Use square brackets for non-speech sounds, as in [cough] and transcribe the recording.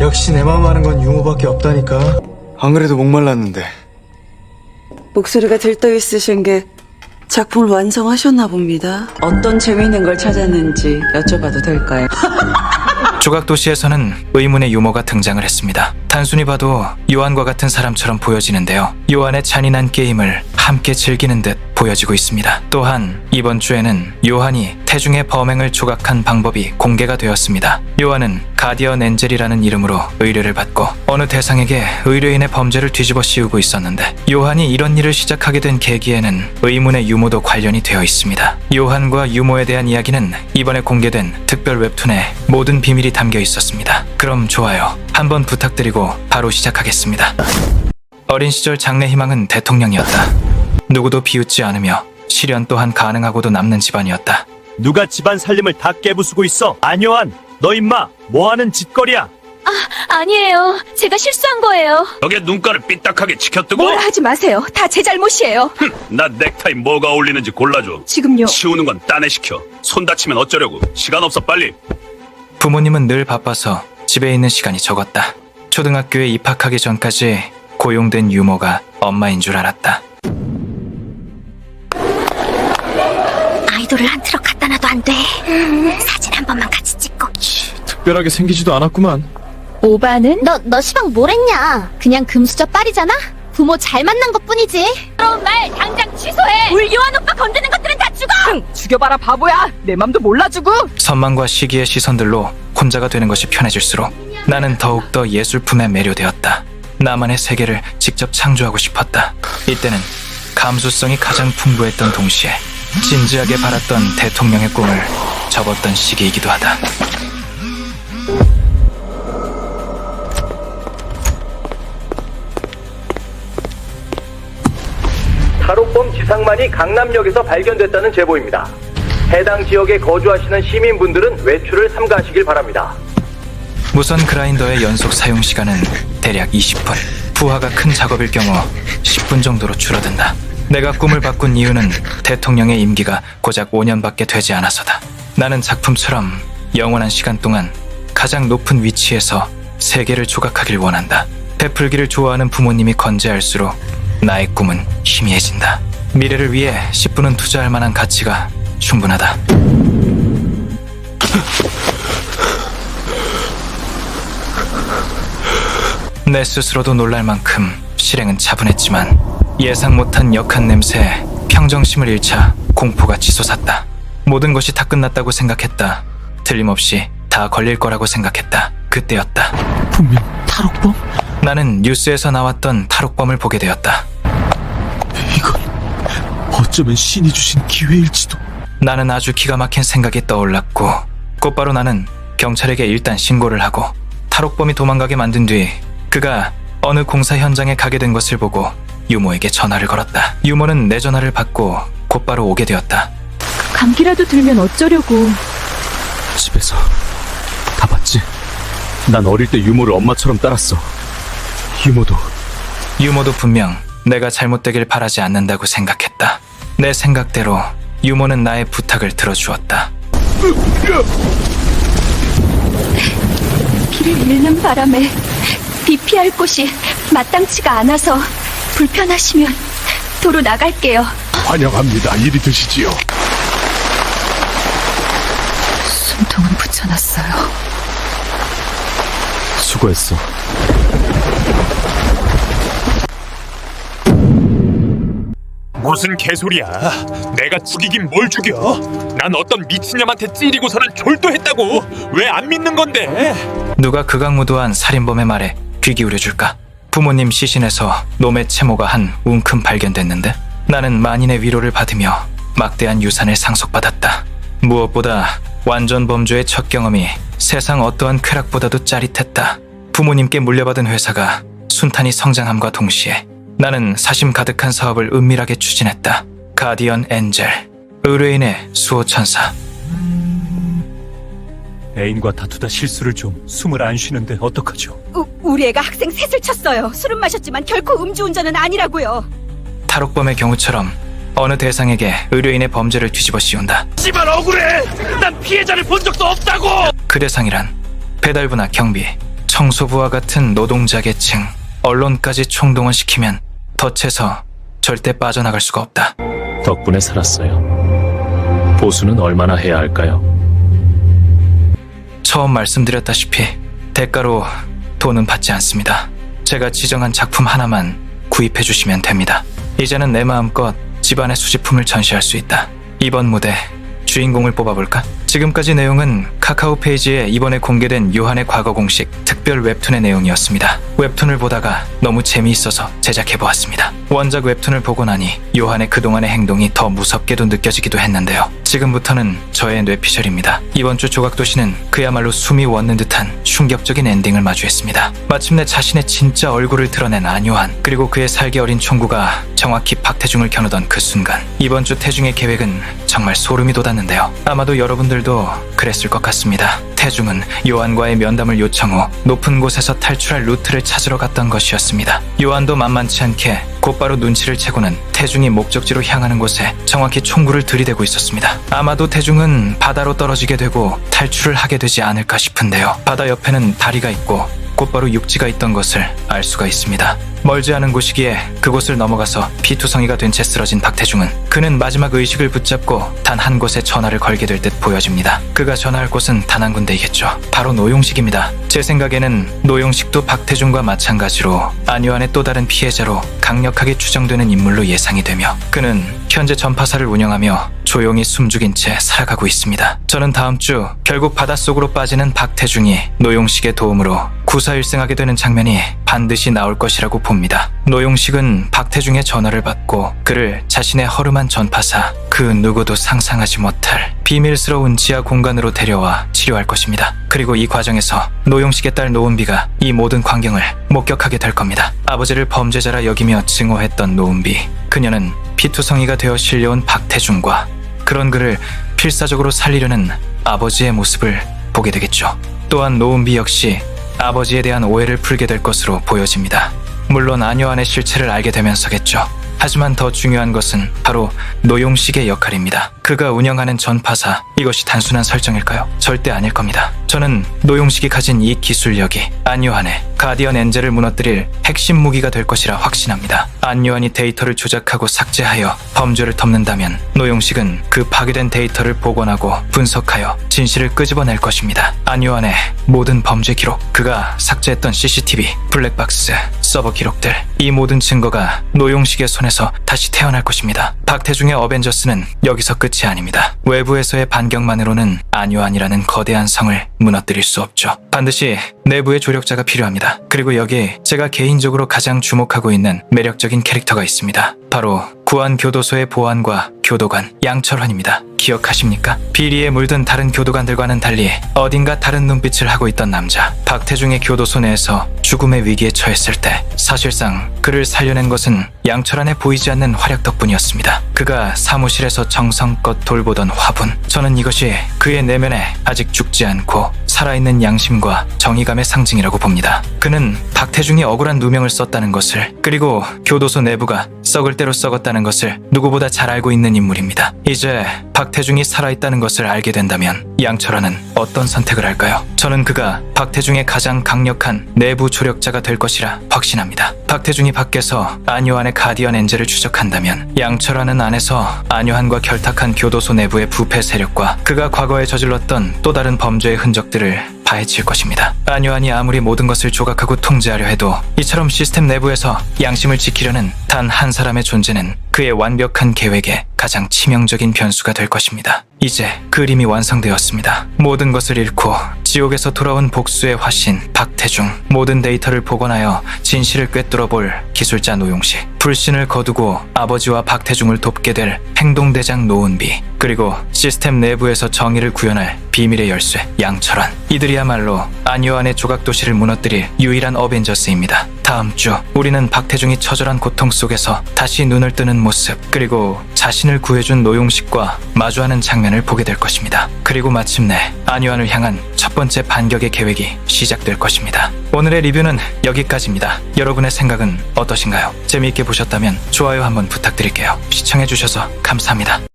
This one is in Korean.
역시 내 마음 아는 건 유모밖에 없다니까. 안 그래도 목말랐는데. 목소리가 들떠 있으신 게 작품을 완성하셨나 봅니다. 어떤 재미있는 걸 찾았는지 여쭤봐도 될까요? [laughs] 조각도시에서는 의문의 유머가 등장을 했습니다. 단순히 봐도 요한과 같은 사람처럼 보여지는데요. 요한의 잔인한 게임을 함께 즐기는 듯 보여지고 있습니다. 또한 이번 주에는 요한이 태중의 범행을 조각한 방법이 공개가 되었습니다. 요한은 가디언 엔젤이라는 이름으로 의뢰를 받고 어느 대상에게 의뢰인의 범죄를 뒤집어 씌우고 있었는데 요한이 이런 일을 시작하게 된 계기에는 의문의 유모도 관련이 되어 있습니다. 요한과 유모에 대한 이야기는 이번에 공개된 특별 웹툰에 모든 비밀이 담겨 있었습니다. 그럼 좋아요. 한번 부탁드리고 바로 시작하겠습니다. 어린 시절 장래 희망은 대통령이었다. 누구도 비웃지 않으며 실현 또한 가능하고도 남는 집안이었다. 누가 집안 살림을 다 깨부수고 있어? 안요한, 너 임마 뭐 하는 짓거리야? 아니에요. 제가 실수한 거예요. 벽에 눈가를 삐딱하게 치켜뜨고 뭐라 하지 마세요. 다 제 잘못이에요. 나 넥타이 뭐가 어울리는지 골라줘 지금요. 치우는 건 딴에 시켜 손 다치면 어쩌려고 시간 없어 빨리 부모님은 늘 바빠서 집에 있는 시간이 적었다. 초등학교에 입학하기 전까지 고용된 유모가 엄마인 줄 알았다. 아이돌을 한 트럭 갖다 놔도 안 돼. 사진 한 번만 같이 찍고. 특별하게 생기지도 않았구만. 오바는? 너, 너 시방 뭘 했냐? 그냥 금수저 빨이잖아? 부모 잘 만난 것 뿐이지. 그런 말 당장 취소해! 우리 요한 오빠 건드는 것들은 다 죽어! 죽여봐라 바보야 내 맘도 몰라주고 선망과 시기의 시선들로 혼자가 되는 것이 편해질수록 나는 더욱더 예술품에 매료되었다. 나만의 세계를 직접 창조하고 싶었다. 이때는 감수성이 가장 풍부했던 동시에 진지하게 바랐던 대통령의 꿈을 접었던 시기이기도 하다. 지상만이 강남역에서 발견됐다는 제보입니다. 해당 지역에 거주하시는 시민분들은 외출을 삼가하시길 바랍니다. 무선 그라인더의 연속 사용 시간은 대략 20분. 부하가 큰 작업일 경우 10분 정도로 줄어든다. 내가 꿈을 바꾼 이유는 대통령의 임기가 고작 5년밖에 되지 않아서다. 나는 작품처럼 영원한 시간 동안 가장 높은 위치에서 세계를 조각하길 원한다. 베풀기를 좋아하는 부모님이 건재할수록 나의 꿈은 희미해진다. 미래를 위해 10분은 투자할 만한 가치가 충분하다. 내 스스로도 놀랄 만큼 실행은 차분했지만 예상 못한 역한 냄새에 평정심을 잃자 공포가 치솟았다. 모든 것이 다 끝났다고 생각했다. 틀림없이 다 걸릴 거라고 생각했다. 그때였다. 분명 탈옥범? 나는 뉴스에서 나왔던 탈옥범을 보게 되었다. 어쩌면 신이 주신 기회일지도. 나는 아주 기가 막힌 생각이 떠올랐고 곧바로 나는 경찰에게 일단 신고를 하고 탈옥범이 도망가게 만든 뒤 그가 어느 공사 현장에 가게 된 것을 보고 유모에게 전화를 걸었다. 유모는 내 전화를 받고 곧바로 오게 되었다. 감기라도 들면 어쩌려고 집에서 다 봤지? 난 어릴 때 유모를 엄마처럼 따랐어. 유모도 유모도 분명 내가 잘못되길 바라지 않는다고 생각했다. 내 생각대로 유모는 나의 부탁을 들어주었다. 비를 잃는 바람에 비 피할 곳이 마땅치가 않아서 불편하시면 도로 나갈게요. 환영합니다. 이리 드시지요. 숨통은 붙여놨어요 수고했어. 무슨 개소리야 내가 죽이긴 뭘 죽여 난 어떤 미친년한테 찌리고서는 졸도했다고 왜 안 믿는 건데 누가 극악무도한 살인범의 말에 귀 기울여줄까? 부모님 시신에서 놈의 채모가 한 웅큼 발견됐는데 나는 만인의 위로를 받으며 막대한 유산을 상속받았다. 무엇보다 완전 범죄의 첫 경험이 세상 어떠한 쾌락보다도 짜릿했다. 부모님께 물려받은 회사가 순탄히 성장함과 동시에 나는 사심 가득한 사업을 은밀하게 추진했다. 가디언 엔젤, 의뢰인의 수호천사, 애인과 다투다 실수를 좀 숨을 안 쉬는데 어떡하죠? 우, 우리 애가 학생 셋을 쳤어요 술은 마셨지만 결코 음주운전은 아니라고요 탈옥범의 경우처럼 어느 대상에게 의뢰인의 범죄를 뒤집어 씌운다. 씨발 억울해 난 피해자를 본 적도 없다고 그 대상이란 배달부나 경비, 청소부와 같은 노동자 계층, 언론까지 총동원시키면 덫에서 절대 빠져나갈 수가 없다. 덕분에 살았어요. 보수는 얼마나 해야 할까요? 처음 말씀드렸다시피 대가로 돈은 받지 않습니다. 제가 지정한 작품 하나만 구입해 주시면 됩니다. 이제는 내 마음껏 집안의 수집품을 전시할 수 있다. 이번 무대 주인공을 뽑아볼까? 지금까지 내용은 카카오 페이지에 이번에 공개된 요한의 과거 공식 특별 웹툰의 내용이었습니다. 웹툰을 보다가 너무 재미있어서 제작해보았습니다. 원작 웹툰을 보고 나니 요한의 그동안의 행동이 더 무섭게도 느껴지기도 했는데요. 지금부터는 저의 뇌피셜입니다. 이번 주 조각도시는 그야말로 숨이 멎는 듯한 충격적인 엔딩을 마주했습니다. 마침내 자신의 진짜 얼굴을 드러낸 안요한 그리고 그의 살기 어린 총구가 정확히 박태중을 겨누던 그 순간 이번 주 태중의 계획은 정말 소름이 돋았는데요. 아마도 여러분들도 그랬을 것 같습니다. 태중은 요한과의 면담을 요청 후 높은 곳에서 탈출할 루트를 찾으러 갔던 것이었습니다. 요한도 만만치 않게 곧바로 눈치를 채고는 태중이 목적지로 향하는 곳에 정확히 총구를 들이대고 있었습니다. 아마도 태중은 바다로 떨어지게 되고 탈출을 하게 되지 않을까 싶은데요. 바다 옆에는 다리가 있고 곧바로 육지가 있던 것을 알 수가 있습니다. 멀지 않은 곳이기에 그곳을 넘어가서 피투성이가 된 채 쓰러진 박태중은 그는 마지막 의식을 붙잡고 단 한 곳에 전화를 걸게 될 듯 보여집니다. 그가 전화할 곳은 단 한 군데이겠죠. 바로 노용식입니다. 제 생각에는 노용식도 박태중과 마찬가지로 안요한의 또 다른 피해자로 강력하게 추정되는 인물로 예상이 되며 그는 현재 전파사를 운영하며 조용히 숨죽인 채 살아가고 있습니다. 저는 다음 주 결국 바닷속으로 빠지는 박태중이 노용식의 도움으로 구사일생하게 되는 장면이 반드시 나올 것이라고 봅니다. 노용식은 박태중의 전화를 받고 그를 자신의 허름한 전파사 그 누구도 상상하지 못할 비밀스러운 지하 공간으로 데려와 치료할 것입니다. 그리고 이 과정에서 노용식의 딸 노은비가 이 모든 광경을 목격하게 될 겁니다. 아버지를 범죄자라 여기며 증오했던 노은비. 그녀는 피투성이가 되어 실려온 박태중과 그런 그를 필사적으로 살리려는 아버지의 모습을 보게 되겠죠. 또한 노은비 역시 아버지에 대한 오해를 풀게 될 것으로 보여집니다. 물론 안요한의 실체를 알게 되면서겠죠. 하지만 더 중요한 것은 바로 노용식의 역할입니다. 그가 운영하는 전파사, 이것이 단순한 설정일까요? 절대 아닐 겁니다. 저는 노용식이 가진 이 기술력이 안요한의 가디언 엔젤을 무너뜨릴 핵심 무기가 될 것이라 확신합니다. 안요한이 데이터를 조작하고 삭제하여 범죄를 덮는다면 노용식은 그 파괴된 데이터를 복원하고 분석하여 진실을 끄집어낼 것입니다. 안요한의 모든 범죄 기록, 그가 삭제했던 CCTV, 블랙박스, 서버 기록들, 이 모든 증거가 노용식의 손에서 다시 태어날 것입니다. 박태중의 어벤져스는 여기서 끝이 아닙니다. 외부에서의 반 격만으로는 안요한이라는 거대한 성을 무너뜨릴 수 없죠. 반드시 내부의 조력자가 필요합니다. 그리고 여기 제가 개인적으로 가장 주목하고 있는 매력적인 캐릭터가 있습니다. 바로 구안 교도소의 보안과 교도관 양철환입니다. 기억하십니까? 비리에 물든 다른 교도관들과는 달리 어딘가 다른 눈빛을 하고 있던 남자 박태중의 교도소 내에서 죽음의 위기에 처했을 때 사실상 그를 살려낸 것은 양철환의 보이지 않는 활약 덕분이었습니다. 그가 사무실에서 정성껏 돌보던 화분 저는 이것이 그의 내면에 아직 죽지 않고 살아있는 양심과 정의감의 상징이라고 봅니다. 그는 박태중이 억울한 누명을 썼다는 것을 그리고 교도소 내부가 썩을 대로 썩었다는 것을 누구보다 잘 알고 있는 인물입니다. 이제 박태중이 살아있다는 것을 알게 된다면 양철환은 어떤 선택을 할까요? 저는 그가 박태중의 가장 강력한 내부 조력자가 될 것이라 확신합니다. 박태중이 밖에서 안요한의 가디언 엔젤을 추적한다면 양철환은 안에서 안요한과 결탁한 교도소 내부의 부패 세력과 그가 과거에 저질렀던 또 다른 범죄의 흔적들을 파헤칠 것입니다. 안요한이 아무리 모든 것을 조각하고 통제하려 해도 이처럼 시스템 내부에서 양심을 지키려는 단 한 사람의 존재는 그의 완벽한 계획에 가장 치명적인 변수가 될 것입니다. 이제 그림이 완성되었습니다. 모든 것을 잃고 지옥에서 돌아온 복수의 화신 박태중 모든 데이터를 복원하여 진실을 꿰뚫어 볼 기술자 노용식 불신을 거두고 아버지와 박태중을 돕게 될 행동대장 노은비 그리고 시스템 내부에서 정의를 구현할 비밀의 열쇠 양철환 이들이야말로 안요 한의 조각 도시를 무너뜨릴 유일한 어벤져스입니다. 다음 주 우리는 박태중이 처절한 고통 속에서 다시 눈을 뜨는 모습 그리고 자신을 구해준 노용식과 마주하는 장면을 보게 될 것입니다. 그리고 마침내 안요한을 향한 첫 번째 반격의 계획이 시작될 것입니다. 오늘의 리뷰는 여기까지입니다. 여러분의 생각은 어떠신가요? 재미있게 보셨다면 좋아요 한번 부탁드릴게요. 시청해주셔서 감사합니다.